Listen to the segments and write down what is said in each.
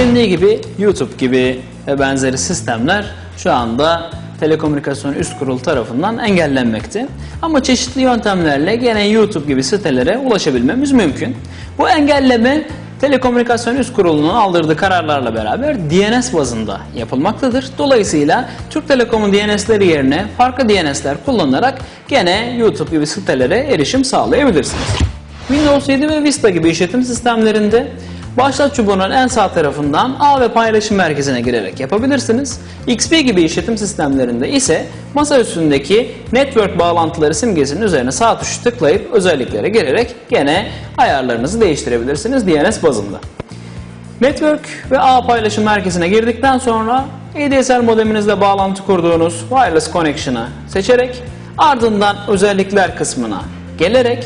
bilindiği gibi YouTube gibi ve benzeri sistemler şu anda Telekomünikasyon Üst Kurulu tarafından engellenmekte. Ama çeşitli yöntemlerle gene YouTube gibi sitelere ulaşabilmemiz mümkün. Bu engelleme Telekomünikasyon Üst Kurulu'nun aldırdığı kararlarla beraber DNS bazında yapılmaktadır. Dolayısıyla Türk Telekom'un DNS'leri yerine farklı DNS'ler kullanarak gene YouTube gibi sitelere erişim sağlayabilirsiniz. Windows 7 ve Vista gibi işletim sistemlerinde başlat çubuğunun en sağ tarafından ağ ve paylaşım merkezine girerek yapabilirsiniz. XP gibi işletim sistemlerinde ise masa üstündeki network bağlantıları simgesinin üzerine sağ tuşu tıklayıp özelliklere girerek gene ayarlarınızı değiştirebilirsiniz DNS bazında. Network ve ağ paylaşım merkezine girdikten sonra ADSL modeminizle bağlantı kurduğunuz wireless connection'ı seçerek ardından özellikler kısmına gelerek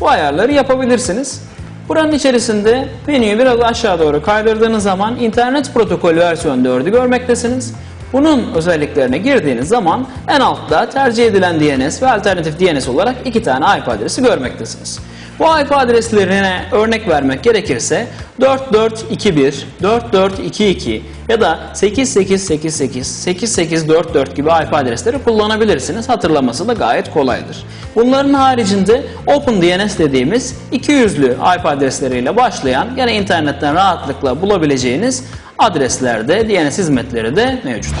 bu ayarları yapabilirsiniz. Buranın içerisinde menüyü biraz aşağı doğru kaydırdığınız zaman internet protokolü versiyon 4'ü görmektesiniz. Bunun özelliklerine girdiğiniz zaman en altta tercih edilen DNS ve alternatif DNS olarak iki tane IP adresi görmektesiniz. Bu IP adreslerine örnek vermek gerekirse 4421, 4422 ya da 8888, 8844 gibi IP adresleri kullanabilirsiniz. Hatırlaması da gayet kolaydır. Bunların haricinde OpenDNS dediğimiz 200'lü IP adresleriyle başlayan yine internetten rahatlıkla bulabileceğiniz adreslerde DNS hizmetleri de mevcut.